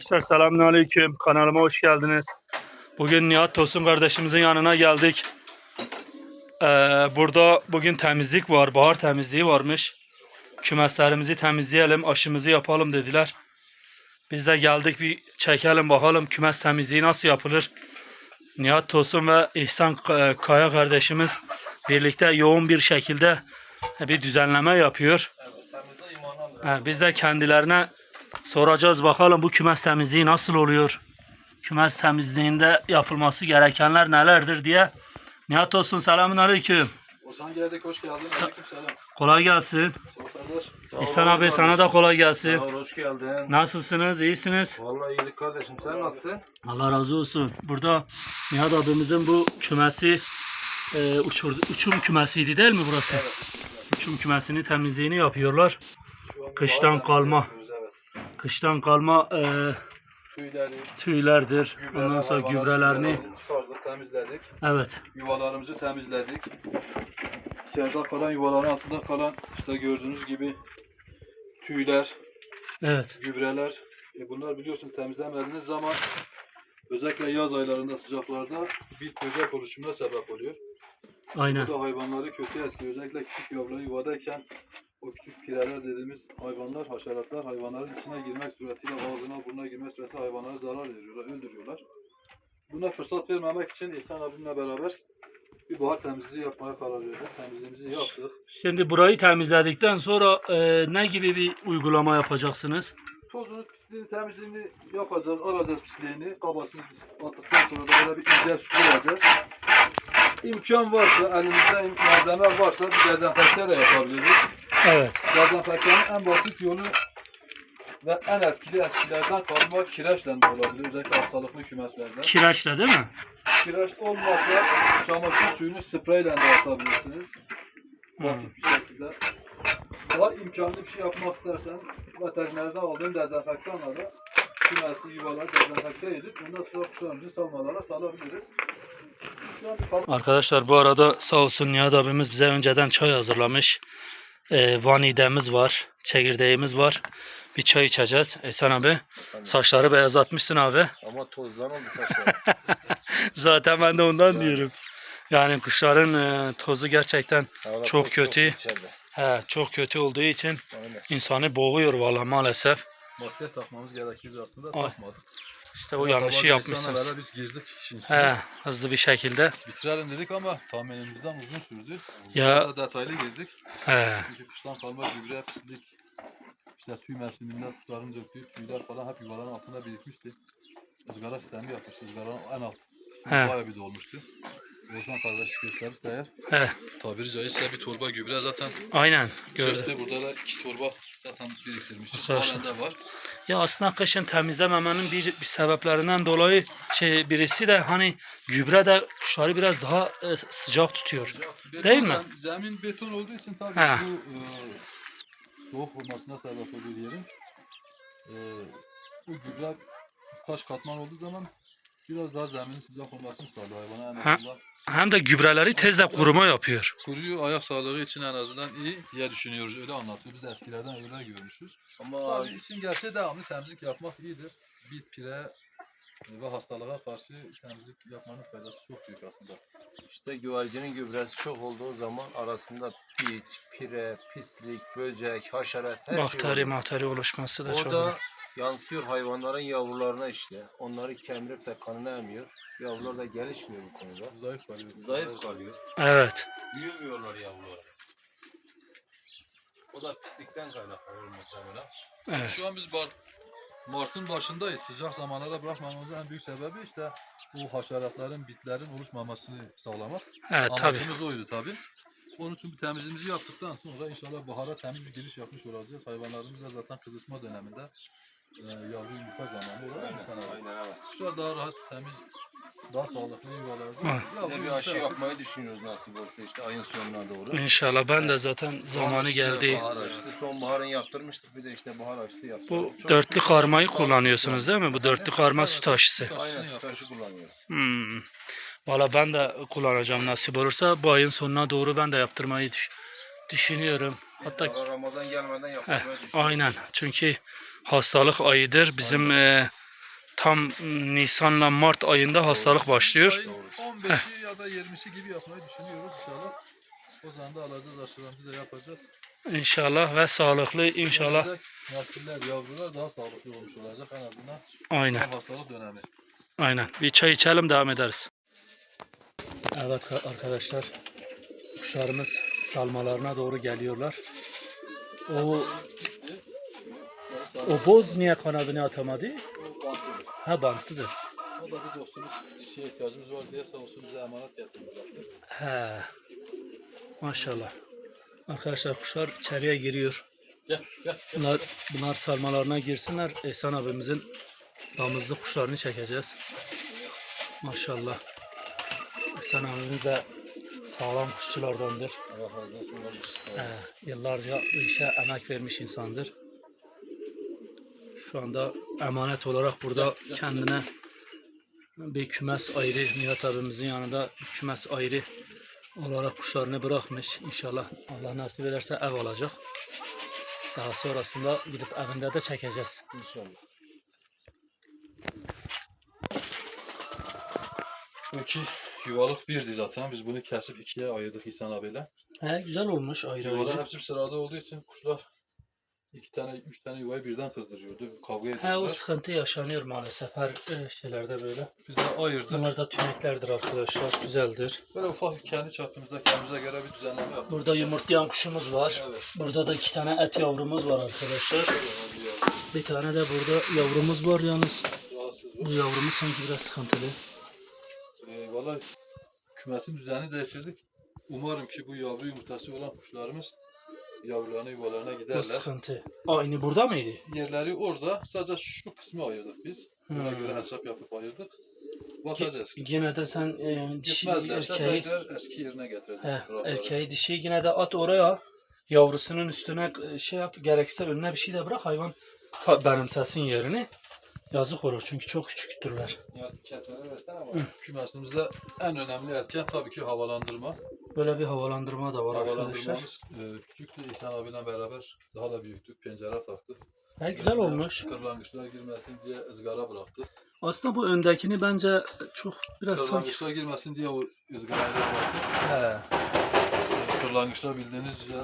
Arkadaşlar selamünaleyküm. Kanalıma hoş geldiniz. Bugün Nihat Tosun kardeşimizin yanına geldik. Ee, burada bugün temizlik var. Bahar temizliği varmış. Kümeslerimizi temizleyelim, aşımızı yapalım dediler. Biz de geldik bir çekelim bakalım kümes temizliği nasıl yapılır. Nihat Tosun ve İhsan K- Kaya kardeşimiz birlikte yoğun bir şekilde bir düzenleme yapıyor. Biz de kendilerine soracağız bakalım bu kümes temizliği nasıl oluyor? Kümes temizliğinde yapılması gerekenler nelerdir diye. Nihat olsun selamun aleyküm. Ozan geldik hoş geldin. Aleyküm selam. Kolay gelsin. Sağ. İhsan abi sana da kolay gelsin. Sağ ol hoş geldin. Nasılsınız? İyisiniz? Vallahi iyilik kardeşim sen nasılsın? Allah razı olsun. Burada Nihat abimizin bu kümesi e, uçur, uçum kümesiydi değil mi burası? Uçum kümesini temizliğini yapıyorlar. Kıştan kalma. Evet. Kıştan kalma e, Tüyleri, tüylerdir. gübreler, Ondan sonra gübrelerini. çıkardık, temizledik. Evet. Yuvalarımızı temizledik. İçeride kalan yuvaların altında kalan işte gördüğünüz gibi tüyler, Evet. gübreler. E bunlar biliyorsunuz temizlemediğiniz zaman özellikle yaz aylarında sıcaklarda bir böcek oluşumuna sebep oluyor. Aynen. Bu da hayvanları kötü etkiliyor. Özellikle küçük yavruları yuvadayken o küçük pireler dediğimiz hayvanlar, haşeratlar hayvanların içine girmek suretiyle ağzına burnuna girmek suretiyle hayvanlara zarar veriyorlar, öldürüyorlar. Buna fırsat vermemek için İhsan abimle beraber bir bahar temizliği yapmaya karar verdik. Temizliğimizi yaptık. Şimdi burayı temizledikten sonra e, ne gibi bir uygulama yapacaksınız? Tozunu, pisliğini, temizliğini yapacağız. Alacağız pisliğini, kabasını attıktan sonra da böyle bir ince süpüreceğiz. İmkan varsa, elimizde malzeme varsa bir dezenfekte de yapabiliriz. Evet. Dezenfektanın en basit yolu ve en etkili eskilerden kalma kireçle de olabilir. Özellikle hastalıklı kümeslerde. Kireçle değil mi? Kireç olmazsa çamaşır suyunu spreyle de atabilirsiniz. Basit bir şekilde. Daha imkanlı bir şey yapmak istersen veterinerden aldığın dezenfektanla da kümesi, yuvaları dezenfekte edip ondan sonra kuşlarımızı salmalara salabiliriz. Şu an bir kap- Arkadaşlar bu arada sağ olsun Nihat abimiz bize önceden çay hazırlamış. E, vanidemiz var, çekirdeğimiz var. Bir çay içeceğiz. Ehsan abi saçları beyazlatmışsın abi. Ama tozdan oldu saçlar. Zaten ben de ondan diyorum. Yani kuşların e, tozu gerçekten Havada Çok toz kötü. içeride. he, çok kötü olduğu için Aynen. insanı boğuyor valla maalesef. maske takmamız gerekirdi aslında takmadık. İşte o yanlışı yapmışsınız. biz girdik işin içine. He, hızlı bir şekilde. Bitirelim dedik ama tahminimizden uzun sürdü. Ya- Daha da detaylı girdik. He, Çünkü kıştan kalma gübre, pislik, işte tüy mevsiminde kuşların döktüğü tüyler falan hep yuvaların altında birikmişti. Izgara sistemi yapmıştı. Izgaranın en alt He. bayağı bir dolmuştu. Ozan kardeş gösterirse eğer. he, Tabiri caizse bir torba gübre zaten. aynen gördüm. Çöpte burada da iki torba zaten biriktirmişiz. Halen de var. Ya aslında kışın temizlememenin bir, bir sebeplerinden dolayı şey birisi de hani gübre de kuşları biraz daha e, sıcak tutuyor. Beton Değil mi? zem- Zemin beton olduğu için tabii He. bu e, soğuk vurmasına sebep oluyor diyelim. E, bu gübre kaç katman olduğu zaman biraz daha zeminin sıcak olmasını sağlıyor hayvana azından. Hem de gübreleri tezle kuruma yapıyor. Kuruyu ayak sağlığı için en azından iyi diye düşünüyoruz. Öyle anlatıyor. Biz de eskilerden öyle görmüşüz. Ama Tabii işin gerçeği devamlı temizlik yapmak iyidir. Bit, pire ve hastalığa karşı temizlik yapmanın faydası çok büyük aslında. işte güvercinin gübresi çok olduğu zaman arasında bit, pire, pislik, böcek, haşerat her Bakteri şey olur. materi oluşması da O çok. da yansıyor hayvanların yavrularına işte. Onları kemirip de kanını emiyor. Yavrular da gelişmiyor bu konuda. Zayıf kalıyor. Zayıf kalıyor. Evet. Büyümüyorlar yavrular. O da pislikten kaynaklanıyor muhtemelen. Evet. Şu an biz bar, Mart'ın başındayız. Sıcak zamanlara bırakmamamızın en büyük sebebi işte bu haşeratların, bitlerin oluşmamasını sağlamak. Evet tabii. Amacımız oydu tabii. Onun için bir temizliğimizi yaptıktan sonra inşallah bahara temiz bir giriş yapmış olacağız. Hayvanlarımız da zaten kızışma döneminde e, yavru yumurta zamanı olur mu sana? Aynen evet. Kuşlar daha rahat, temiz, daha sağlıklı yuvalarda. Bir de bir aşı yapmayı düşünüyoruz nasip olsa işte ayın sonuna doğru. İnşallah ben de zaten zamanı aşısı, geldi. Bahar aşısı sonbaharın yaptırmıştık bir de işte bahar aşısı yaptık. Bu Çok dörtlü karmayı kullanıyorsunuz değil mi? Bu dörtlü karma süt aşısı. Aynen süt aşı kullanıyoruz. Hmm. Valla ben de kullanacağım nasip olursa. Bu ayın sonuna doğru ben de yaptırmayı düş- düşünüyorum. Hatta Hatta Ramazan gelmeden yapmayı Heh, düşünüyoruz. aynen. Çünkü hastalık ayıdır. Bizim e, tam Nisan'la Mart ayında hastalık başlıyor. Ayın 15'i ya da 20'si gibi yapmayı düşünüyoruz inşallah. O zaman da alacağız aşılarımızı da yapacağız. İnşallah ve sağlıklı inşallah. Nesiller, yavrular daha sağlıklı olmuş olacak en azından. Aynen. Hastalık dönemi. Aynen. Bir çay içelim devam ederiz. Evet ka- arkadaşlar. Kuşlarımız salmalarına doğru geliyorlar. O o boz niye kanadını atamadı? O bantlıdır. Ha bantlıdır. O da bir dostumuz dişiye ihtiyacımız var diye sağ olsun bize emanet getirdi. He. Maşallah. Arkadaşlar kuşlar içeriye giriyor. Gel gel. Bunlar, bunlar sarmalarına girsinler. Ehsan abimizin damızlı kuşlarını çekeceğiz. Maşallah. Ehsan abimiz de sağlam kuşçulardandır. Allah razı olsun. He, yıllarca bu işe emek vermiş insandır. Şu anda emanet olarak burada kendine bir kümes ayrı, Nihat abimizin yanında bir kümes ayrı olarak kuşlarını bırakmış. İnşallah Allah nasip ederse ev alacak. Daha sonrasında gidip evinde de çekeceğiz. İnşallah. İki yuvalık birdi zaten. Biz bunu kesip ikiye ayırdık İhsan abiyle. He, güzel olmuş ayrı Yuvalar ayrı. hepsi sırada olduğu için kuşlar iki tane, üç tane yuvayı birden kızdırıyordu. Kavga He, o ediyorlar. sıkıntı yaşanıyor maalesef her e, şeylerde böyle. Biz de ayırdık. Bunlar da tüneklerdir arkadaşlar. Güzeldir. Böyle ufak kendi çapımızda kendimize göre bir düzenleme yaptık. Burada yumurtlayan kuşumuz var. Evet. Burada da iki tane et yavrumuz var arkadaşlar. Bir tane de burada yavrumuz var yalnız. Rahatsız Bu bu. yavrumuz sanki biraz sıkıntılı. Ee, Valla kümesin düzenini değiştirdik. Umarım ki bu yavru yumurtası olan kuşlarımız yavrularına yuvalarına giderler. sıkıntı. Aynı burada mıydı? Yerleri orada. Sadece şu kısmı ayırdık biz. Buna Hmm. göre hesap yapıp ayırdık. Bakacağız. Yine de sen e, dişi Gitmezlerse erkeği, tekrar eski yerine getireceğiz. he, erkeği dişi yine de at oraya. Yavrusunun üstüne e, şey yap. Gerekirse önüne bir şey de bırak hayvan ta- benimsesin yerini. Yazık olur çünkü çok küçüktürler. Ya kesene versen ama Hı. kümesimizde en önemli etken tabii ki havalandırma. Böyle bir havalandırma da var arkadaşlar. Havalandırmamız e, küçüktü. İhsan abiyle beraber daha da büyüktük. Pencere taktık. He, güzel olmuş. Kırlangıçlar girmesin diye ızgara bıraktık. Aslında bu öndekini bence çok biraz sanki... Kırlangıçlar girmesin diye o ızgarayı bıraktık. He. E, Kırlangıçlar bildiğiniz üzere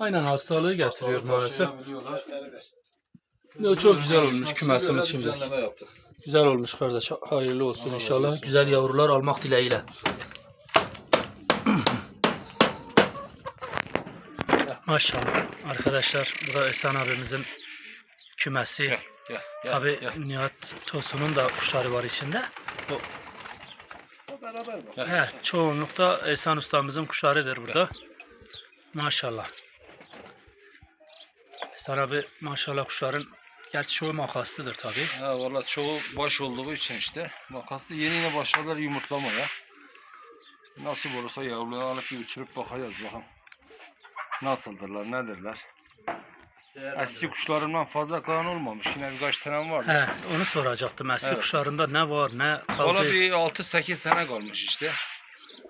Aynen hastalığı getiriyor hastalık maalesef. taşıyabiliyorlar. Yo, çok güzel olmuş kümesimiz böyle şimdi. Düzenleme yaptık. Güzel olmuş kardeş. Hayırlı olsun Allah razı inşallah. olsun. Güzel yavrular almak dileğiyle. Maşallah. Arkadaşlar bu da Ehsan abimizin kümesi. Gel, gel, gel, Tabi gel. Nihat Tosun'un da kuşları var içinde. O beraber bak. He, çoğunlukta Ehsan ustamızın kuşlarıdır burada. Maşallah. Ehsan abi maşallah kuşların gerçi çoğu makaslıdır tabi. Ha valla çoğu baş olduğu için işte makaslı yeni yeni başladılar yumurtlamaya. Nasıl olursa yavruları alıp bir uçurup bakacağız bakalım. Nasıldırlar, nedirler? Eski kuşlarımdan fazla kalan olmamış. Yine birkaç tane vardı. He, onu soracaktım. Eski Evet. kuşlarında ne var ne kaldı. Valla bir 6-8 tane kalmış işte.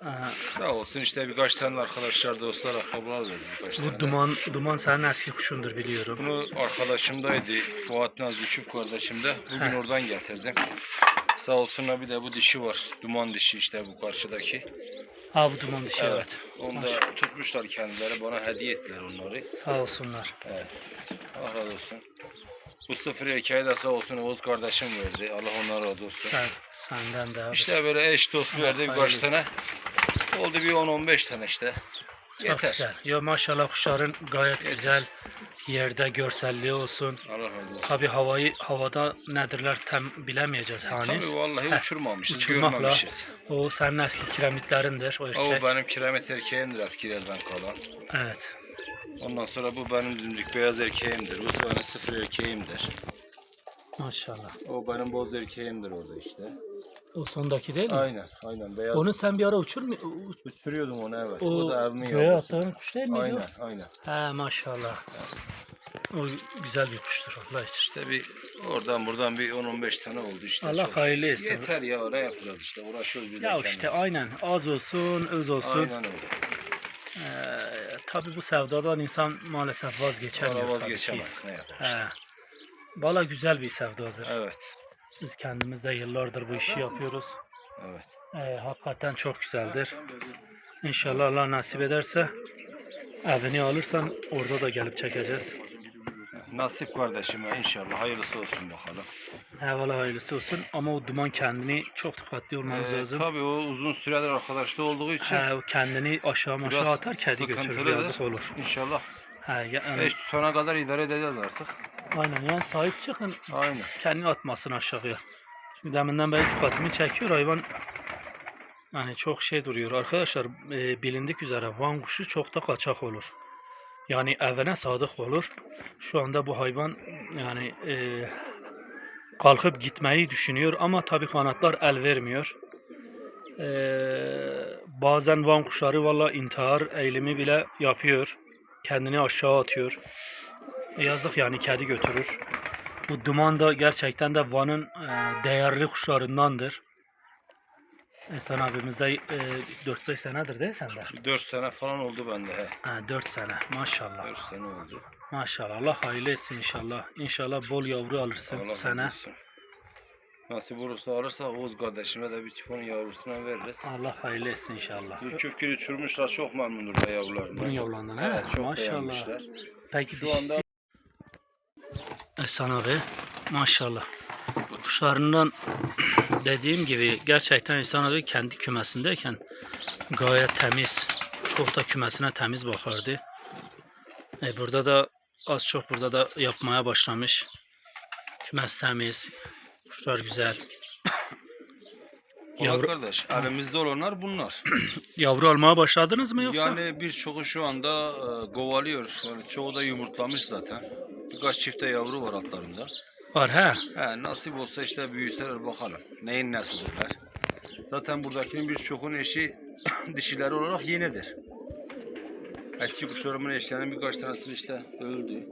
He, Sağ olsun işte birkaç tane arkadaşlar, dostlar, akrabalar verdi birkaç tane. bu duman duman senin eski kuşundur biliyorum. Bunu arkadaşımdaydı. Fuat Naz küçük kardeşim de. Bugün He. oradan getirdim. Sağ olsunlar bir de bu dişi var. Duman dişi işte bu karşıdaki. Ha bu duman dişi evet. Onu da tutmuşlar kendileri. Bana hediye ettiler onları. Sağ olsunlar. Evet. Allah razı olsun. Bu sıfır hikaye de sağ olsun Oğuz kardeşim verdi. Allah ondan razı olsun. Sen, senden de abi. İşte böyle eş dost verdi birkaç tane. Oldu bir 10-15 tane işte. Çok Yeter. güzel. Yo maşallah kuşların gayet güzel. Yerde görselliği olsun. Allah razı olsun. Tabi havayı havada nedirler tam bilemeyeceğiz hani. Tabii vallahi Heh, uçurmamışız, uçurmakla görmemişiz. O senin eski kiremitlerindir o O erkek. benim kiremet erkeğimdir eskilerden kalan. Evet. Ondan sonra bu benim dimdik beyaz erkeğimdir. Bu benim sıfır erkeğimdir. Maşallah. O benim boz erkeğimdir orada işte. O sondaki değil mi? Aynen, aynen beyaz. Onu sen bir ara uçur mu? uçuruyordum onu evet. O, O, da evimin köye yavrusu. attığın kuş değil miydi Aynen, o? aynen. He maşallah. O güzel bir kuştur Allah için. İşte bir oradan buradan bir 10-15 tane oldu işte. Allah Çok- hayırlı etsin. Yeter ya ne yapacağız işte uğraşıyoruz bir de Ya kendimiz. işte aynen az olsun öz olsun. Aynen öyle. Ee, tabii bu sevdadan insan maalesef vazgeçemiyor. Valla tabii ki. vazgeçemez. Ne yapalım He. işte. Valla güzel bir sevdadır. Evet. Biz kendimiz de yıllardır bu işi yapıyoruz. Evet. Ee, hakikaten çok güzeldir. İnşallah Allah nasip ederse evini alırsan orada da gelip çekeceğiz. Nasip kardeşime inşallah hayırlısı olsun bakalım. Eyvallah hayırlısı olsun ama o duman kendini çok dikkatli olmamız Ee, lazım. tabii o uzun süredir arkadaşta olduğu için He, o kendini aşağı aşağı atar kedi götürür yazık olur. İnşallah He, ya- yani, eş tutana kadar idare edeceğiz artık. Aynen yani sahip çıkın Aynen. kendini atmasın aşağıya. Şimdi deminden beri dikkatimi çekiyor hayvan yani çok şey duruyor. Arkadaşlar e, bilindik üzere Van kuşu çok da kaçak olur. Yani evine sadık olur. Şu anda bu hayvan yani e, kalkıp gitmeyi düşünüyor ama tabi kanatlar el vermiyor. E, bazen Van kuşları valla intihar eğilimi bile yapıyor. Kendini aşağı atıyor. E, yazık yani kedi götürür. Bu duman da gerçekten de Van'ın e, değerli kuşlarındandır. Esen abimiz de e, 4-5 senedir değil sende? 4 sene falan oldu bende he. Ha, 4 sene maşallah. 4 sene oldu. Maşallah Allah hayırlı etsin inşallah. İnşallah bol yavru alırsın Allah bu sene. olsun. Nasip olursa alırsa Oğuz kardeşime de bir çifonun yavrusuna veririz. Allah hayırlı etsin inşallah. Bu kökülü uçurmuşlar çok memnundur da yavrularından. Bunun yavrularından he? Evet çok maşallah. beğenmişler. Peki Şu anda Esen abi maşallah. Kuşlarından dediğim gibi gerçekten İhsan abi kendi kümesindeyken gayet temiz. Çok da kümesine temiz bakardı. E burada da az çok burada da yapmaya başlamış. Kümes temiz. Kuşlar güzel. Yavru- kardeş elimizde olanlar bunlar. Yavru almaya başladınız mı yoksa? Yani birçoğu şu anda e, kovalıyor. Yani çoğu da yumurtlamış zaten. Birkaç çifte yavru var altlarında. Var he. He, nasip olsa işte büyüseler bakalım. Neyin nesidirler. Zaten buradakinin birçoğunun eşi dişileri olarak yenidir. Eski kuşlarımın eşlerinin birkaç tanesi işte öldü.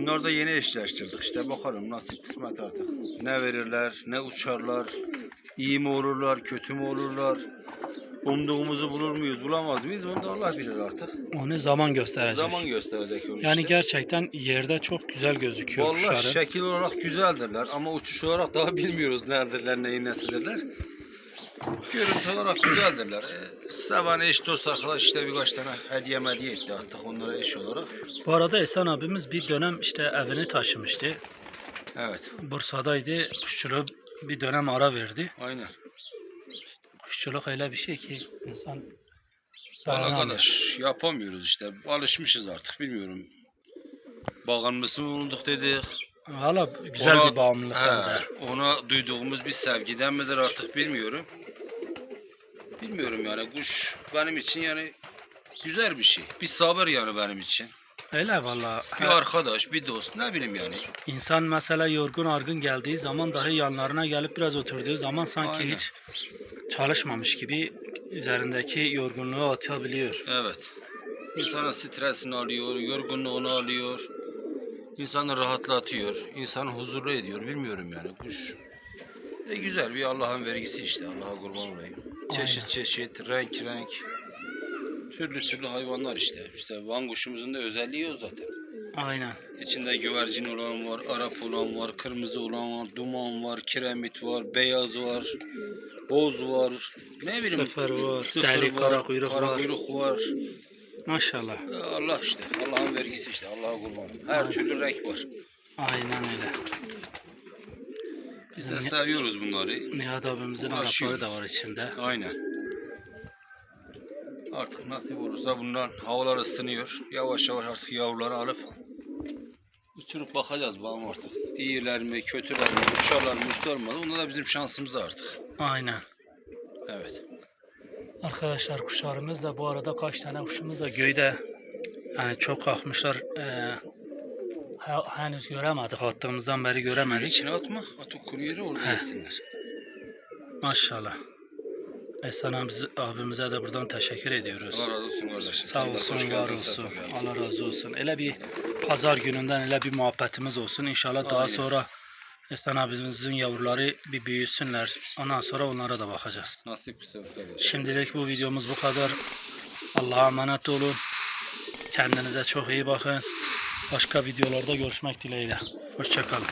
Bunlar da yeni eşleştirdik. İşte bakalım nasip kısmet artık. Ne verirler, ne uçarlar, iyi mi olurlar, kötü mü olurlar. Umduğumuzu bulur muyuz, bulamaz mıyız? Onu da Allah bilir artık. Onu zaman gösterecek. Zaman gösterecek onu yani işte. gerçekten yerde çok güzel gözüküyor Vallahi kuşları. şekil olarak güzeldirler ama uçuş olarak daha bilmiyoruz neredirler, neyin nesidirler. Görüntü olarak güzeldirler. E, seven eş dost arkadaş işte birkaç tane hediye mediye etti artık onlara eş olarak. Bu arada Esen abimiz bir dönem işte evini taşımıştı. Evet, Bursa'daydı. Kuşçuluğu bir dönem ara verdi. aynen. Kuşçuluk öyle bir şey ki insan dayanamıyor. arkadaş yapamıyoruz işte. Alışmışız artık bilmiyorum. Bağımlısı olduk dedik. Valla güzel Ona- bir bağımlılık He, bence. ona duyduğumuz bir sevgiden midir artık bilmiyorum. Bilmiyorum yani kuş benim için yani güzel bir şey. Bir sabır yani benim için. Öyle valla. Bir arkadaş, bir dost ne bileyim yani. İnsan mesela yorgun argın geldiği zaman dahi yanlarına gelip biraz oturduğu zaman sanki Aynen. hiç çalışmamış gibi üzerindeki yorgunluğu atabiliyor. Evet. İnsanın stresini alıyor, yorgunluğunu alıyor. İnsanı rahatlatıyor, insanı huzurlu ediyor. Bilmiyorum yani kuş. E güzel bir Allah'ın vergisi işte. Allah'a kurban olayım. Çeşit çeşit, renk renk. Türlü türlü hayvanlar işte. İşte Van kuşumuzun da özelliği o zaten. Aynen. İçinde güvercin olan var, Arap olan var, kırmızı olan var, duman var, kiremit var, beyaz var, boz var. Ne bileyim. Sıfır var, sıfır deli, kara kuyruk kara var. kuyruk var. Maşallah. Ya Allah işte, Allah'ın vergisi işte, Allah'a kurban. Her Aynen. türlü renk var. Aynen öyle. Biz de seviyoruz bunları. Nihat abimizin Uğraşıyoruz. Da var içinde. Aynen. Artık nasip olursa bundan havalar ısınıyor. Yavaş yavaş artık yavruları alıp uçurup bakacağız bakalım artık. İyiler mi, kötüler mi, uçarlar mı, uçarlar mı? Onda da bizim şansımız artık. Aynen. Evet. Arkadaşlar kuşlarımız da bu arada kaç tane kuşumuz da göyde. Yani çok kalkmışlar. Ee, he- henüz göremedik. Attığımızdan beri göremedik. içine atma. At o kuru yeri orada yesinler. Maşallah. Ehsan abimiz- abimize de buradan teşekkür ediyoruz. Allah razı olsun kardeşim. Sağ olsun, var olsun. Allah razı olsun. Ele bir pazar gününden ele bir muhabbetimiz olsun. İnşallah daha Aynen. sonra Ehsan abimizin yavruları bir büyüsünler. Ondan sonra onlara da bakacağız. Nasip. Şimdilik bu videomuz bu kadar. Allah'a emanet olun. Kendinize çok iyi bakın. Başka videolarda görüşmek dileğiyle. Hoşçakalın.